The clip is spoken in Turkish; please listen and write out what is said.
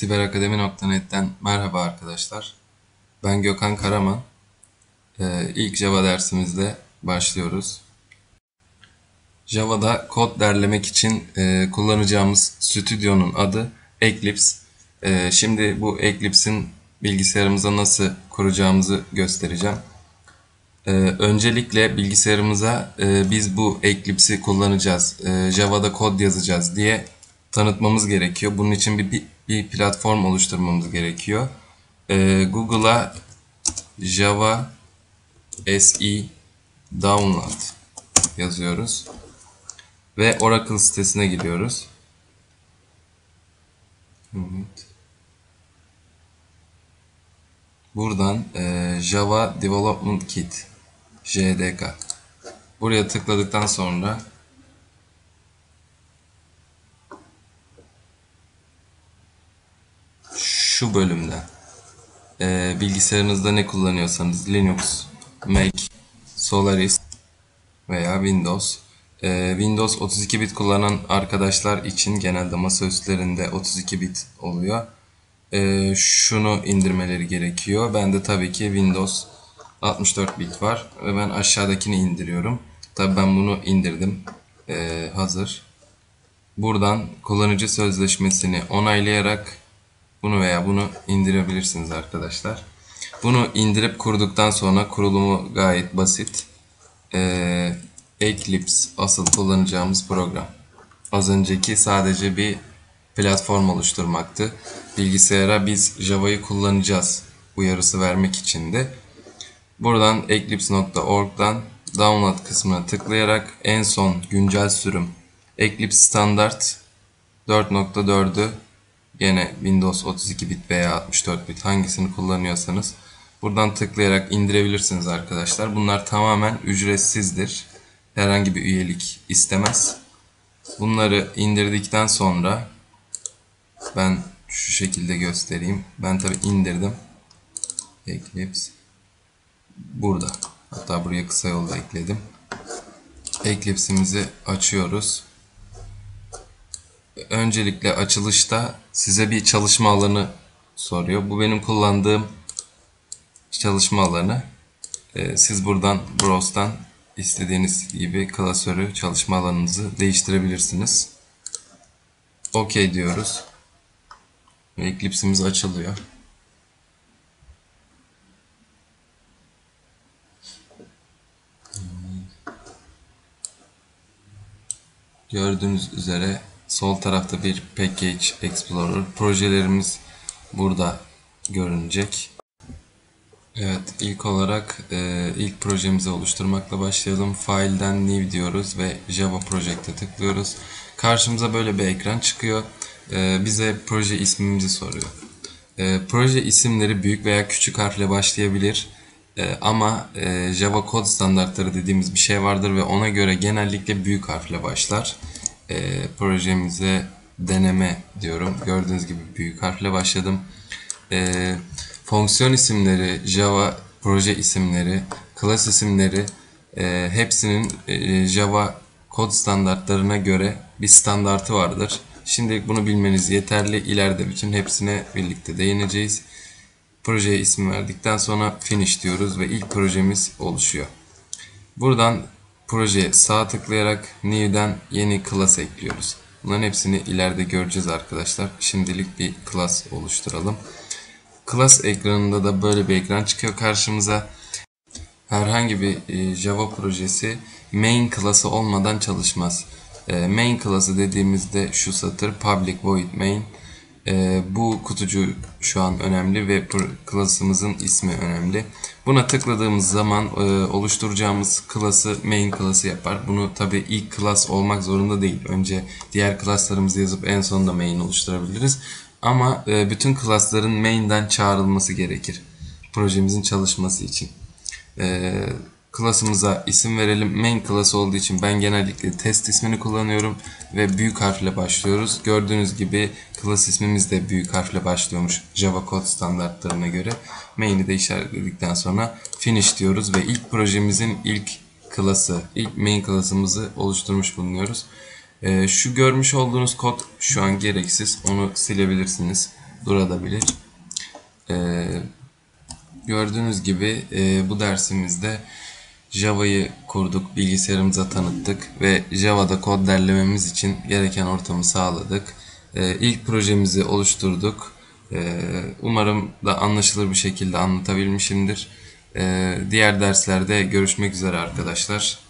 Siberakademi.net'ten merhaba arkadaşlar. Ben Gökhan Karaman. Ee, ilk Java dersimizde başlıyoruz. Java'da kod derlemek için e, kullanacağımız stüdyonun adı Eclipse. E, şimdi bu Eclipse'in bilgisayarımıza nasıl kuracağımızı göstereceğim. E, öncelikle bilgisayarımıza e, biz bu Eclipse'i kullanacağız, e, Java'da kod yazacağız diye tanıtmamız gerekiyor. Bunun için bir, bir, platform oluşturmamız gerekiyor. Ee, Google'a Java SE Download yazıyoruz. Ve Oracle sitesine giriyoruz. Evet. Buradan e, Java Development Kit JDK. Buraya tıkladıktan sonra şu bölümden e, bilgisayarınızda ne kullanıyorsanız Linux, Mac, Solaris veya Windows e, Windows 32 bit kullanan arkadaşlar için genelde masa üstlerinde 32 bit oluyor. E, şunu indirmeleri gerekiyor. Ben de tabii ki Windows 64 bit var ve ben aşağıdakini indiriyorum. Tabii ben bunu indirdim. E, hazır. Buradan kullanıcı sözleşmesini onaylayarak bunu veya bunu indirebilirsiniz arkadaşlar. Bunu indirip kurduktan sonra kurulumu gayet basit. Ee, Eclipse asıl kullanacağımız program. Az önceki sadece bir platform oluşturmaktı. Bilgisayara biz Java'yı kullanacağız uyarısı vermek içindi. Buradan eclipse.org'dan download kısmına tıklayarak en son güncel sürüm Eclipse Standard 4.4'ü Yine Windows 32 bit veya 64 bit hangisini kullanıyorsanız buradan tıklayarak indirebilirsiniz arkadaşlar. Bunlar tamamen ücretsizdir. Herhangi bir üyelik istemez. Bunları indirdikten sonra ben şu şekilde göstereyim. Ben tabi indirdim. Eclipse burada. Hatta buraya kısa yolda ekledim. Eclipse'imizi açıyoruz öncelikle açılışta size bir çalışma alanı soruyor. Bu benim kullandığım çalışma alanı. Ee, siz buradan Browse'dan istediğiniz gibi klasörü çalışma alanınızı değiştirebilirsiniz. OK diyoruz. Ve Eclipse'imiz açılıyor. Gördüğünüz üzere Sol tarafta bir Package Explorer. Projelerimiz burada görünecek. Evet ilk olarak e, ilk projemizi oluşturmakla başlayalım. File'den New diyoruz ve Java Project'e tıklıyoruz. Karşımıza böyle bir ekran çıkıyor. E, bize proje ismimizi soruyor. E, proje isimleri büyük veya küçük harfle başlayabilir. E, ama e, Java kod standartları dediğimiz bir şey vardır ve ona göre genellikle büyük harfle başlar e, projemize deneme diyorum. Gördüğünüz gibi büyük harfle başladım. E, fonksiyon isimleri, Java proje isimleri, class isimleri e, hepsinin e, Java kod standartlarına göre bir standartı vardır. Şimdi bunu bilmeniz yeterli. İleride bütün hepsine birlikte değineceğiz. Projeye isim verdikten sonra finish diyoruz ve ilk projemiz oluşuyor. Buradan projeye sağ tıklayarak new'den yeni class ekliyoruz. Bunların hepsini ileride göreceğiz arkadaşlar. Şimdilik bir class oluşturalım. Class ekranında da böyle bir ekran çıkıyor karşımıza. Herhangi bir e, Java projesi main class'ı olmadan çalışmaz. E, main class'ı dediğimizde şu satır public void main e, bu kutucu şu an önemli ve klasımızın ismi önemli. Buna tıkladığımız zaman e, oluşturacağımız klası main klası yapar. Bunu tabi ilk klas olmak zorunda değil. Önce diğer klaslarımızı yazıp en sonunda main oluşturabiliriz. Ama e, bütün klasların main'den çağrılması gerekir. Projemizin çalışması için. E, klasımıza isim verelim. Main klası olduğu için ben genellikle test ismini kullanıyorum ve büyük harfle başlıyoruz. Gördüğünüz gibi klas ismimiz de büyük harfle başlıyormuş Java kod standartlarına göre. Main'i de işaretledikten sonra finish diyoruz ve ilk projemizin ilk klası, ilk main klasımızı oluşturmuş bulunuyoruz. Ee, şu görmüş olduğunuz kod şu an gereksiz. Onu silebilirsiniz. durabilir. Ee, gördüğünüz gibi e, bu dersimizde Java'yı kurduk, bilgisayarımıza tanıttık ve Java'da kod derlememiz için gereken ortamı sağladık. Ee, ilk projemizi oluşturduk. Ee, umarım da anlaşılır bir şekilde anlatabilmişimdir. Ee, diğer derslerde görüşmek üzere arkadaşlar.